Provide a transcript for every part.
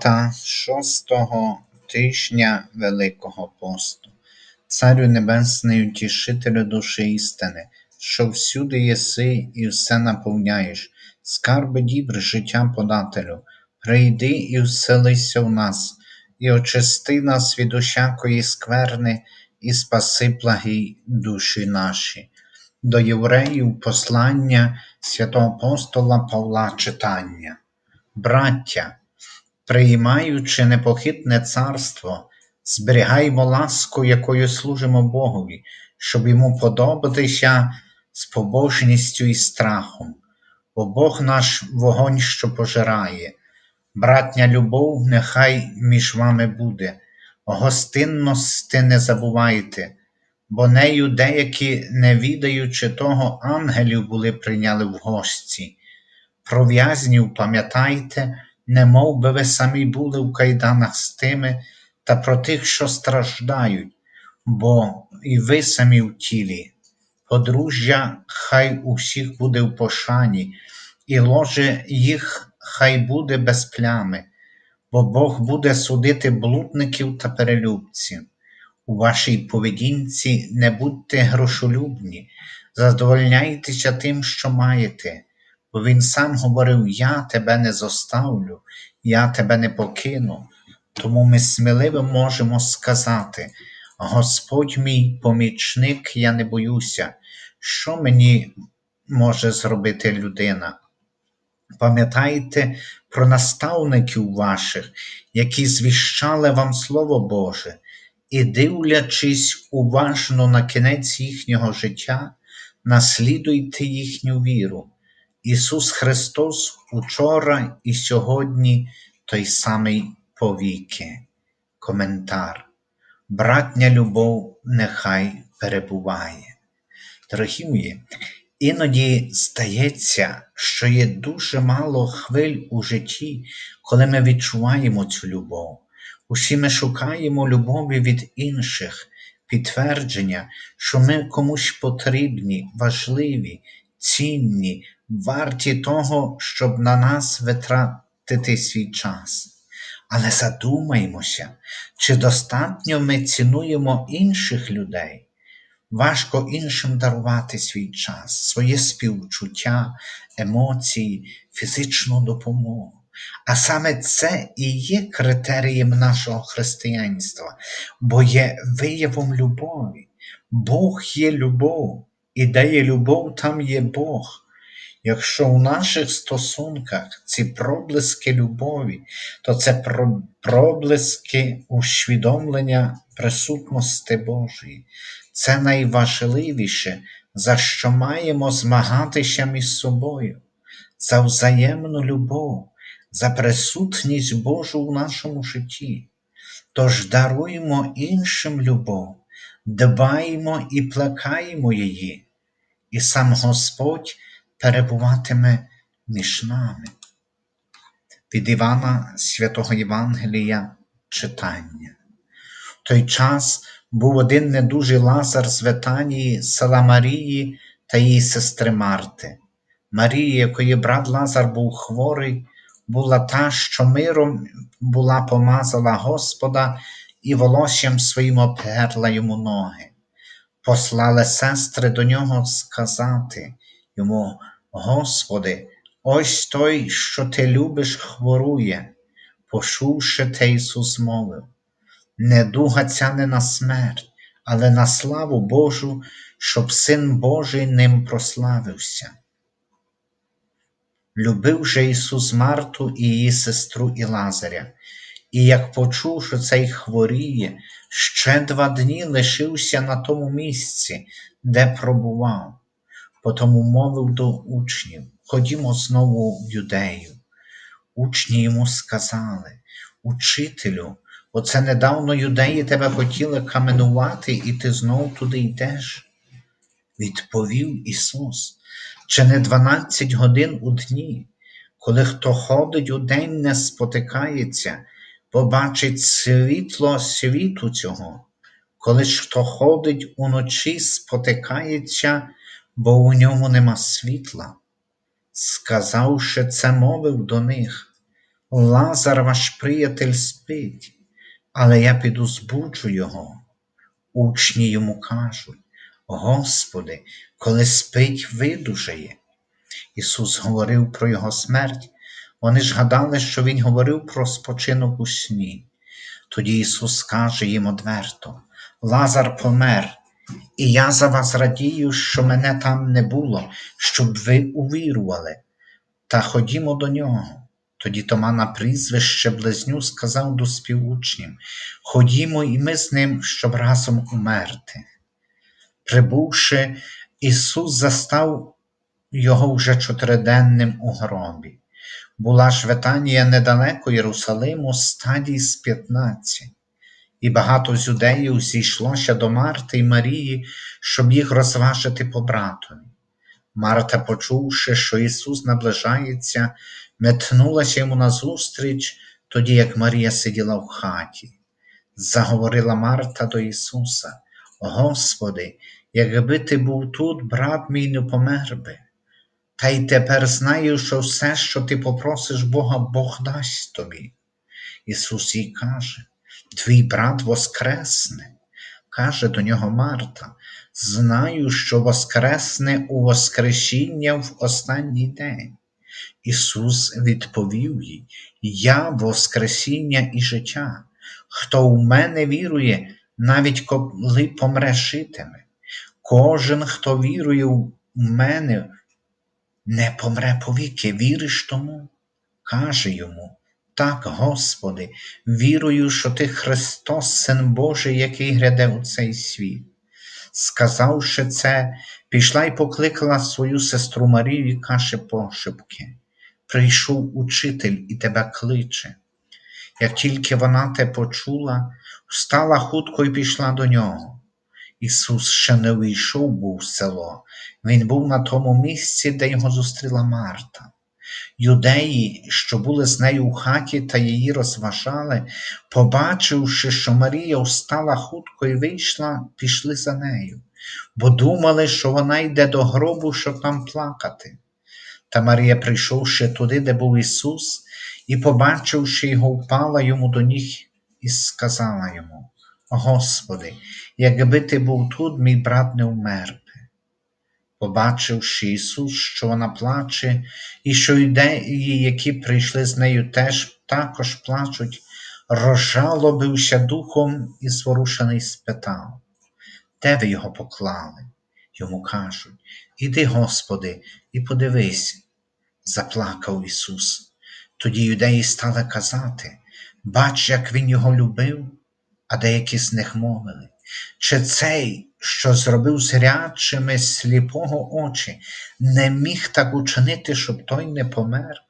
та шостого тижня Великого посту. Царю Небесний, утішителю душі істини, що всюди єси і все наповняєш, скарби дібр життя подателю, прийди і вселися в нас, і очисти нас від усякої скверни, і спаси благі душі наші. До євреїв послання святого апостола Павла читання. Браття, приймаючи непохитне царство, зберігаймо ласку, якою служимо Богові, щоб йому подобатися з побожністю і страхом, бо Бог наш вогонь, що пожирає, братня любов, нехай між вами буде, гостинності не забувайте, бо нею деякі, не відаючи того, ангелів були прийняли в гості. Про в'язнів пам'ятайте, не би ви самі були в кайданах з тими, та про тих, що страждають, бо і ви самі в тілі. Подружжя хай у всіх буде в пошані, і ложе їх хай буде без плями, бо Бог буде судити блудників та перелюбців. У вашій поведінці не будьте грошолюбні, задовольняйтеся тим, що маєте, бо Він сам говорив: Я тебе не зоставлю, я тебе не покину. Тому ми сміливо можемо сказати: Господь мій помічник, я не боюся, що мені може зробити людина. Пам'ятайте про наставників ваших, які звіщали вам Слово Боже, і, дивлячись уважно на кінець їхнього життя, наслідуйте їхню віру. Ісус Христос учора і сьогодні той самий повіки. Коментар. Братня любов нехай перебуває. Дорогі мої, іноді здається, що є дуже мало хвиль у житті, коли ми відчуваємо цю любов. Усі ми шукаємо любові від інших, підтвердження, що ми комусь потрібні, важливі, цінні, варті того, щоб на нас витратити свій час. Але задумаймося, чи достатньо ми цінуємо інших людей. Важко іншим дарувати свій час, своє співчуття, емоції, фізичну допомогу. А саме це і є критерієм нашого християнства, бо є виявом любові. Бог є любов, і де є любов, там є Бог. Якщо у наших стосунках ці проблиски любові, то це проблиски усвідомлення присутності Божої. Це найважливіше, за що маємо змагатися між собою, за взаємну любов, за присутність Божу в нашому житті. Тож даруємо іншим любов, дбаємо і плекаємо її, і сам Господь перебуватиме між нами. Від Івана Святого Євангелія читання. В той час був один недужий Лазар з Ветанії, села Марії та її сестри Марти. Марія, якої брат Лазар був хворий, була та, що миром була помазала Господа і волоссям своїм оперла йому ноги. Послали сестри до нього сказати йому, Господи, ось той, що ти любиш, хворує, почувши те Ісус мовив. Недуга ця не на смерть, але на славу Божу, щоб Син Божий ним прославився. Любив же Ісус Марту і її сестру і Лазаря, і як почув, що цей хворіє, ще два дні лишився на тому місці, де пробував. Потому мовив до учнів Ходімо знову в юдею. Учні йому сказали Учителю, оце недавно юдеї тебе хотіли каменувати, і ти знов туди йдеш. Відповів Ісус, чи не дванадцять годин у дні, коли хто ходить у день, не спотикається, побачить світло світу цього, коли ж хто ходить уночі, спотикається, бо у ньому нема світла. Сказавши це, мовив до них Лазар ваш приятель спить, але я піду збуджу його. Учні йому кажуть, Господи, коли спить, видужає. Ісус говорив про Його смерть, вони ж гадали, що Він говорив про спочинок у сні. Тоді Ісус каже їм одверто: Лазар помер, і я за вас радію, що мене там не було, щоб ви увірували. Та ходімо до нього. Тоді Тома на прізвище близню сказав до співучнів Ходімо і ми з ним, щоб разом умерти. Прибувши, Ісус застав його вже чотириденним у гробі. Була ж Ветанія недалеко Єрусалиму стадій з 15, і багато з юдеїв зійшлося до Марти і Марії, щоб їх розважити по братові. Марта, почувши, що Ісус наближається, метнулася йому назустріч, тоді як Марія сиділа в хаті. Заговорила Марта до Ісуса: Господи, якби ти був тут, брат мій не помер би. Та й тепер знаю, що все, що ти попросиш Бога, Бог дасть тобі. Ісус їй каже: Твій брат воскресне. Каже до нього Марта, знаю, що воскресне у Воскресіння в останній день. Ісус відповів їй: Я Воскресіння і життя. Хто в мене вірує, навіть коли помре житиме. Кожен, хто вірує в мене, не помре повіки, віриш тому? Каже йому, так, Господи, вірую, що Ти Христос, Син Божий, який гряде у цей світ. Сказавши це, пішла й покликала свою сестру Марію і каже пошепки Прийшов учитель і тебе кличе. Як тільки вона те почула, встала хутко і пішла до нього. Ісус ще не вийшов був в село, Він був на тому місці, де його зустріла Марта. Юдеї, що були з нею у хаті та її розважали, побачивши, що Марія встала хутко і вийшла, пішли за нею, бо думали, що вона йде до гробу, щоб там плакати. Та Марія, прийшовши туди, де був Ісус, і, побачивши його, впала йому до ніг і сказала йому: Господи, якби ти був тут, мій брат не вмер. Побачивши Ісус, що вона плаче, і що юдеї, які прийшли з нею, теж також плачуть, розжалобився духом і зворушений спитав, де ви його поклали? Йому кажуть, Іди, Господи, і подивись, заплакав Ісус. Тоді юдеї стали казати, бач, як Він його любив, а деякі з них мовили, чи цей, що зробив зрячими сліпого очі, не міг так учинити, щоб той не помер?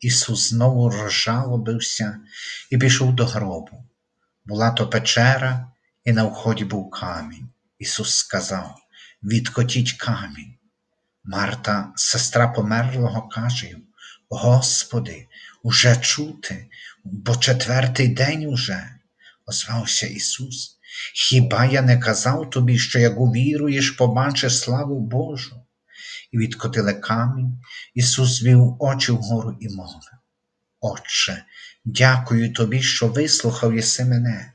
Ісус знову розжалобився і пішов до гробу. Була то печера, і на вході був камінь. Ісус сказав: Відкотіть камінь. Марта, сестра померлого, каже йому, Господи, уже чути, бо четвертий день уже, озвався Ісус. Хіба я не казав тобі, що як увіруєш, побачиш славу Божу? І відкотили камінь, Ісус звів очі вгору і мовив: Отче, дякую тобі, що вислухав єси мене.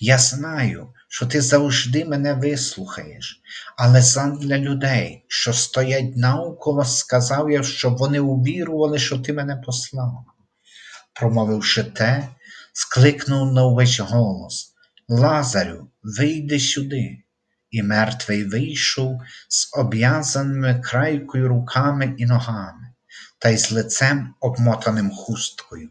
Я знаю, що ти завжди мене вислухаєш, але задля людей, що стоять навколо, сказав я, щоб вони увірували, що ти мене послав. Промовивши те, скликнув на увесь голос Лазарю, вийди сюди. І мертвий вийшов з обв'язаними крайкою руками і ногами, та й з лицем обмотаним хусткою,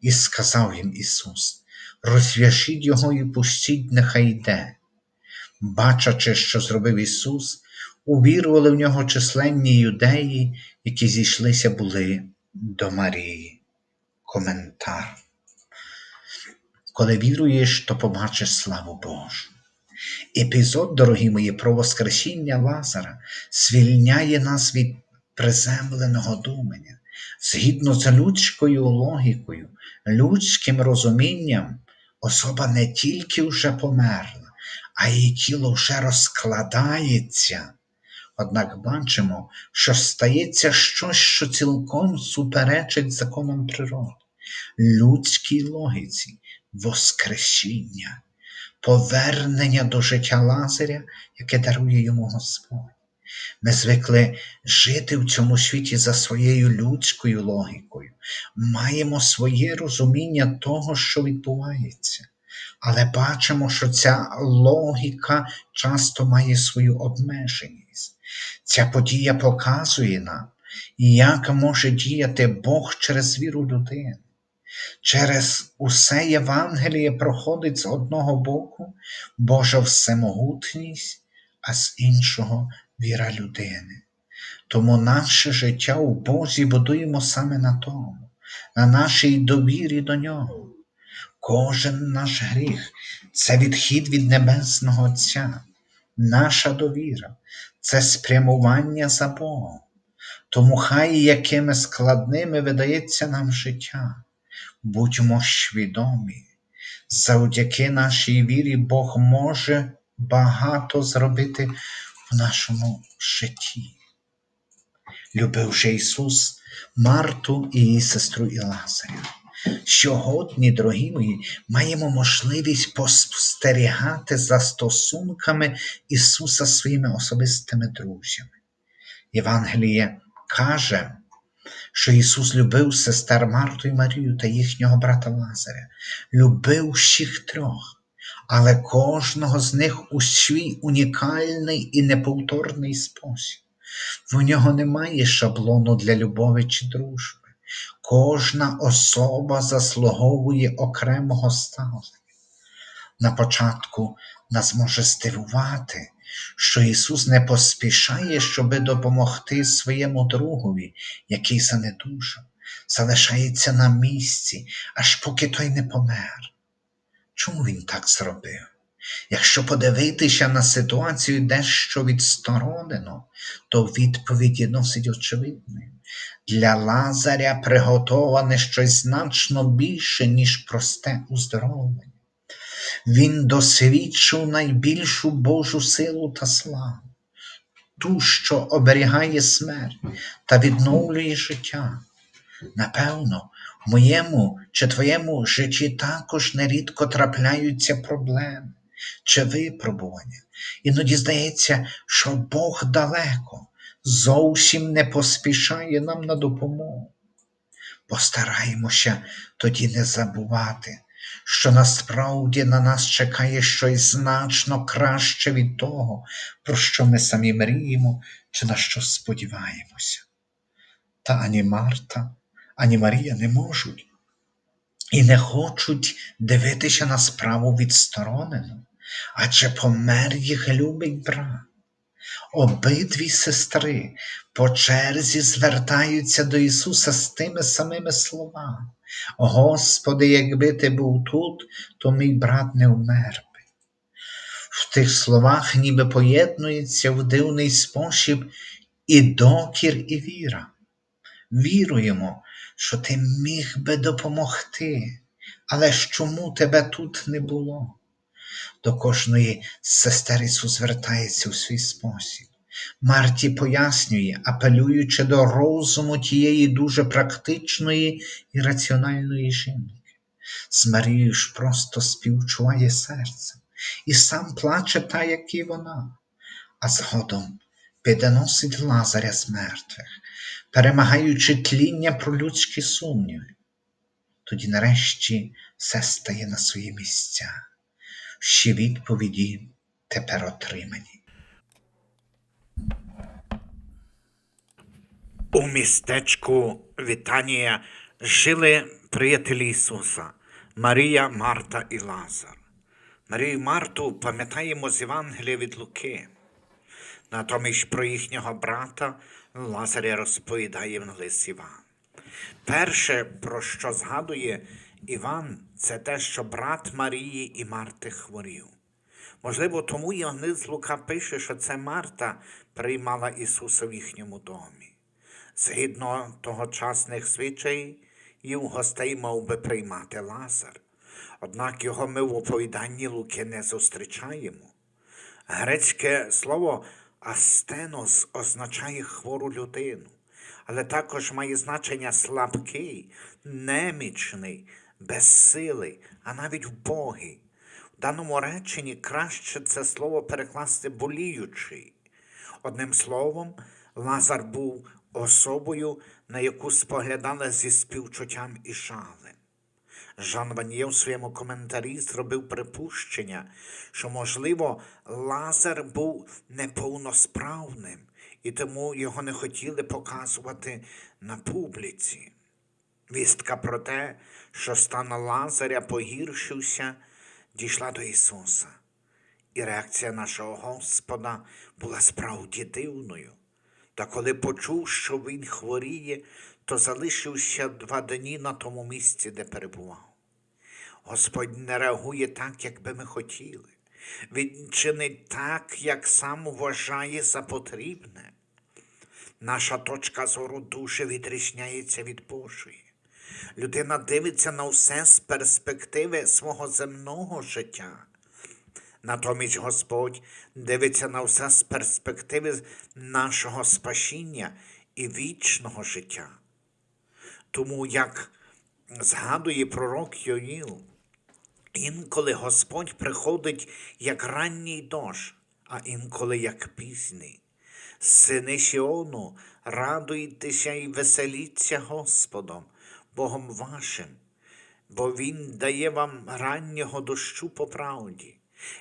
і сказав їм Ісус: Розв'яжіть його і пустіть, нехай йде. Бачачи, що зробив Ісус, увірували в нього численні юдеї, які зійшлися були до Марії. Коментар. Коли віруєш, то побачиш славу Божу. Епізод, дорогі мої, про Воскресіння Лазара звільняє нас від приземленого думання. Згідно з людською логікою, людським розумінням, особа не тільки вже померла, а її тіло вже розкладається. Однак бачимо, що стається щось, що цілком суперечить законам природи. людській логіці Воскресіння, повернення до життя Лазаря, яке дарує йому Господь. Ми звикли жити в цьому світі за своєю людською логікою, маємо своє розуміння того, що відбувається. Але бачимо, що ця логіка часто має свою обмеженість. Ця подія показує нам, як може діяти Бог через віру людини. Через усе Євангеліє проходить з одного боку Божа всемогутність, а з іншого віра людини. Тому наше життя у Бозі будуємо саме на тому, на нашій довірі до Нього. Кожен наш гріх це відхід від Небесного Отця, наша довіра це спрямування за Богом. Тому хай якими складними видається нам життя, будьмо свідомі, завдяки нашій вірі Бог може багато зробити в нашому житті. Любивши Ісус, Марту і її сестру і. Сьогодні, дорогі мої, маємо можливість спостерігати за стосунками Ісуса своїми особистими друзями. Євангеліє каже, що Ісус любив сестер Марту і Марію та їхнього брата Лазаря, любив всіх трьох, але кожного з них у свій унікальний і неповторний спосіб. В нього немає шаблону для любові чи дружби. Кожна особа заслуговує окремого ставлення. На початку нас може здивувати, що Ісус не поспішає, щоби допомогти своєму другові, який занедужав, залишається на місці, аж поки той не помер. Чому він так зробив? Якщо подивитися на ситуацію дещо відсторонено, то відповіді носить очевидною. Для Лазаря приготоване щось значно більше, ніж просте уздоровлення. Він досвідчив найбільшу Божу силу та славу, ту, що оберігає смерть та відновлює життя. Напевно, в моєму чи твоєму житті також нерідко трапляються проблеми чи випробування. Іноді здається, що Бог далеко, зовсім не поспішає нам на допомогу. Постараємося тоді не забувати, що насправді на нас чекає щось значно краще від того, про що ми самі мріємо чи на що сподіваємося. Та ані Марта, ані Марія не можуть і не хочуть дивитися на справу відсторонено, адже помер їх любий брат. Обидві сестри по черзі звертаються до Ісуса з тими самими словами. Господи, якби ти був тут, то мій брат не вмер би. В тих словах ніби поєднується в дивний спосіб і докір, і віра. Віруємо, що ти міг би допомогти, але ж чому тебе тут не було? До кожної з сестер Ісус звертається у свій спосіб. Марті пояснює, апелюючи до розуму тієї дуже практичної і раціональної жінки. З Марією ж просто співчуває серцем і сам плаче та, як і вона, а згодом підносить Лазаря з мертвих, перемагаючи тління про людські сумніви. Тоді нарешті все стає на свої місця. Всі відповіді тепер отримані. У містечку Вітанія жили приятелі Ісуса Марія, Марта і Лазар. Марію і Марту пам'ятаємо з Євангелія від Луки. Натомість про їхнього брата Лазаря розповідає в лист Іван. Перше, про що згадує Іван, це те, що брат Марії і Марти хворів. Можливо, тому Євангелист Лука пише, що це Марта приймала Ісуса в їхньому домі. Згідно тогочасних звичаїв, гостей мав би приймати Лазар. Однак його ми в оповіданні Луки не зустрічаємо. Грецьке слово астенос означає хвору людину, але також має значення слабкий, немічний, безсилий, а навіть вбогий. В даному реченні краще це слово перекласти боліючий. Одним словом, Лазар був особою, на яку споглядали зі співчуттям і жалем. Жан Ваньє в своєму коментарі зробив припущення, що, можливо, Лазар був неповносправним, і тому його не хотіли показувати на публіці. Вістка про те, що стан Лазаря погіршився, дійшла до Ісуса. І реакція нашого Господа була справді дивною. Та коли почув, що він хворіє, то залишився два дні на тому місці, де перебував. Господь не реагує так, як би ми хотіли. Він чинить так, як сам вважає за потрібне. Наша точка зору дуже відрізняється від Божої. Людина дивиться на все з перспективи свого земного життя. Натомість Господь дивиться на все з перспективи нашого спасіння і вічного життя. Тому, як згадує пророк Йоїл, інколи Господь приходить як ранній дощ, а інколи як пізній. Сини Сіону, радуйтеся і веселіться Господом, Богом вашим, бо Він дає вам раннього дощу по правді.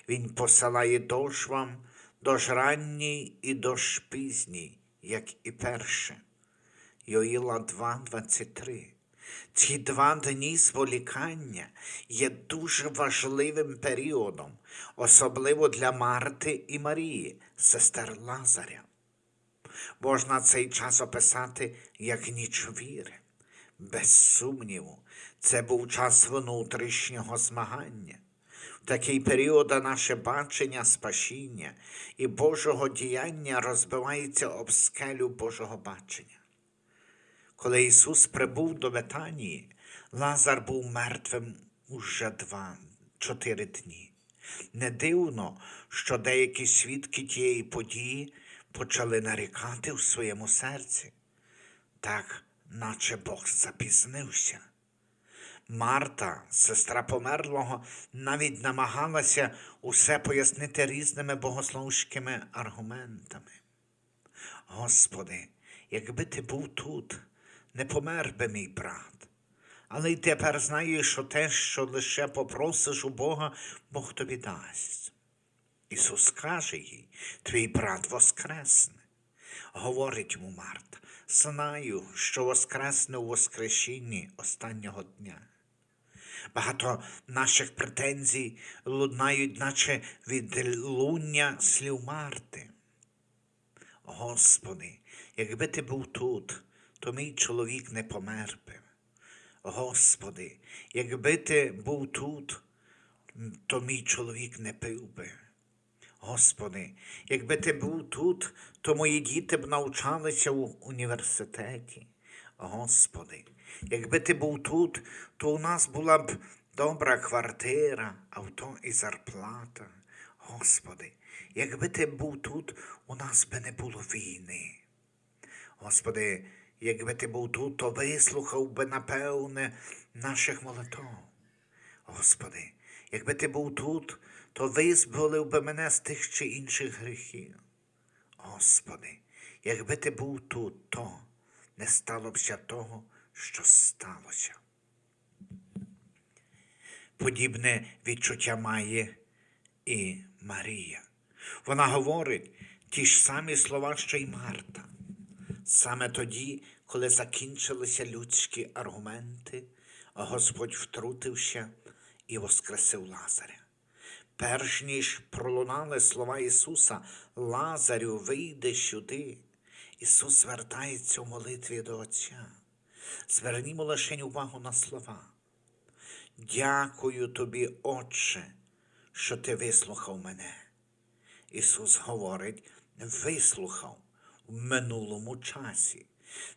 Він посилає дощ вам, дощ ранній і дощ пізній, як і перше. Йоїла 2.23. Ці два дні зволікання є дуже важливим періодом, особливо для Марти і Марії, сестер Лазаря. Можна цей час описати як ніч віри. Без сумніву, це був час внутрішнього змагання. В такий період наше бачення спасіння і Божого діяння розбивається об скелю Божого бачення. Коли Ісус прибув до Betанії, Лазар був мертвим уже два, чотири дні. Не дивно, що деякі свідки тієї події почали нарікати в своєму серці, так, наче Бог запізнився. Марта, сестра померлого, навіть намагалася усе пояснити різними богословськими аргументами. Господи, якби ти був тут, не помер би мій брат. Але й тепер знаєш, що те, що лише попросиш у Бога, Бог тобі дасть. Ісус каже їй, твій брат воскресне. Говорить йому Марта, знаю, що воскресне у Воскресінні останнього дня. Багато наших претензій лунають, наче від луння слів Марти. Господи, якби ти був тут, то мій чоловік не помер би. Господи, якби ти був тут, то мій чоловік не пив би. Господи, якби ти був тут, то мої діти б навчалися у університеті. Господи, якби ти був тут, то у нас була б добра квартира, авто і зарплата. Господи, якби ти був тут, у нас би не було війни. Господи, якби ти був тут, то вислухав би, напевне, наших молитов. Господи, якби ти був тут, то визволив би мене з тих чи інших гріхів. Господи, якби ти був тут, то не стало б ще того, що сталося. Подібне відчуття має і Марія. Вона говорить ті ж самі слова, що й Марта. Саме тоді, коли закінчилися людські аргументи, Господь втрутився і воскресив Лазаря. Перш ніж пролунали слова Ісуса, Лазарю, вийди сюди. Ісус звертається у молитві до Отця. Звернімо лише увагу на слова. Дякую тобі, Отче, що ти вислухав мене. Ісус говорить, вислухав в минулому часі.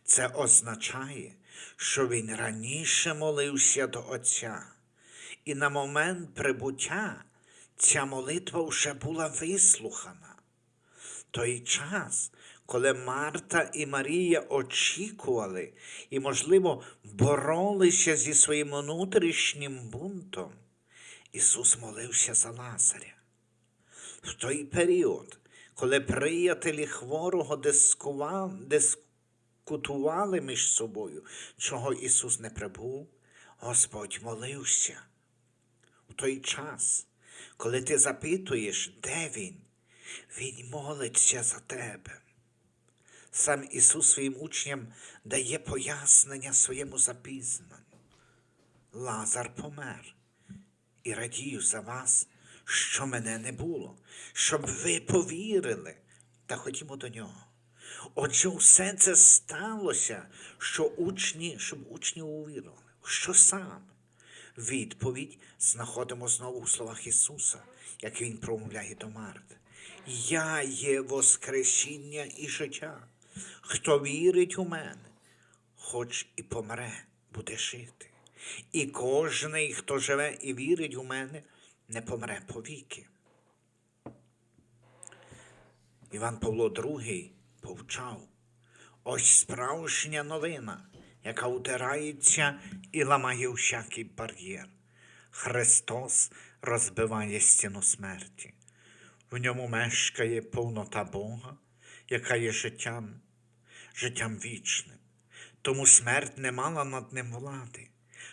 Це означає, що Він раніше молився до Отця, і на момент прибуття ця молитва вже була вислухана. Той час, коли Марта і Марія очікували і, можливо, боролися зі своїм внутрішнім бунтом, Ісус молився за Лазаря. В той період, коли приятелі хворого дискутували між собою, чого Ісус не прибув, Господь молився. У той час, коли ти запитуєш, де Він, Він молиться за тебе. Сам Ісус своїм учням дає пояснення своєму запізнанню. Лазар помер і радію за вас, що мене не було, щоб ви повірили та ходімо до нього. Отже, все це сталося, що учні, щоб учні увірували. Що саме? Відповідь знаходимо знову в словах Ісуса, як Він промовляє до Марти. Я є Воскресіння і життя. Хто вірить у мене, хоч і помре, буде жити. І кожний, хто живе і вірить у мене, не помре повіки. Іван Павло II повчав. Ось справжня новина, яка утирається і ламає всякий бар'єр. Христос розбиває стіну смерті. В ньому мешкає повнота Бога, яка є життям, життям вічним. Тому смерть не мала над ним влади,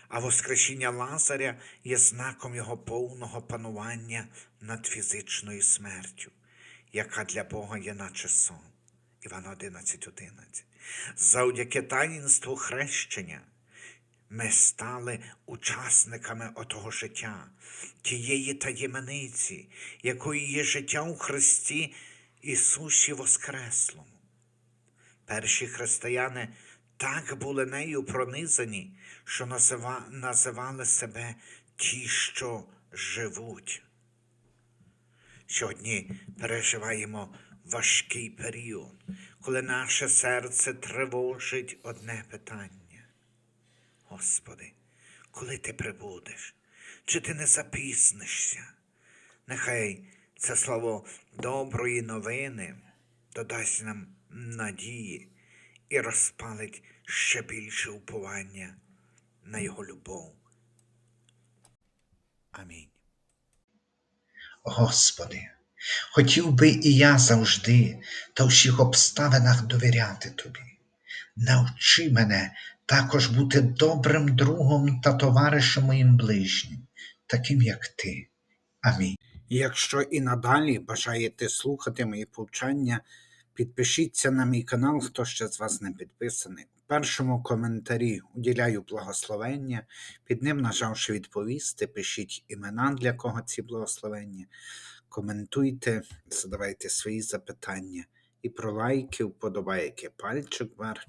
а воскресіння Лазаря є знаком його повного панування над фізичною смертю, яка для Бога є наче сон. Іван 11.11. Завдяки таїнству хрещення ми стали учасниками отого життя, тієї таємниці, якою є життя у Христі Ісусі Воскреслому. Перші християни так були нею пронизані, що називали себе ті, що живуть. Сьогодні переживаємо важкий період, коли наше серце тривожить одне питання. Господи, коли ти прибудеш, чи ти не запізнишся? Нехай це слово доброї новини додасть нам надії і розпалить ще більше уповання на Його любов. Амінь. Господи, хотів би і я завжди та в всіх обставинах довіряти Тобі. Навчи мене також бути добрим другом та товаришем моїм ближнім, таким як Ти. Амінь. Якщо і надалі бажаєте слухати мої повчання, підпишіться на мій канал, хто ще з вас не підписаний. У першому коментарі уділяю благословення, під ним, нажавши відповісти, пишіть імена, для кого ці благословення, коментуйте, задавайте свої запитання і про лайки, вподобайки, пальчик вверх.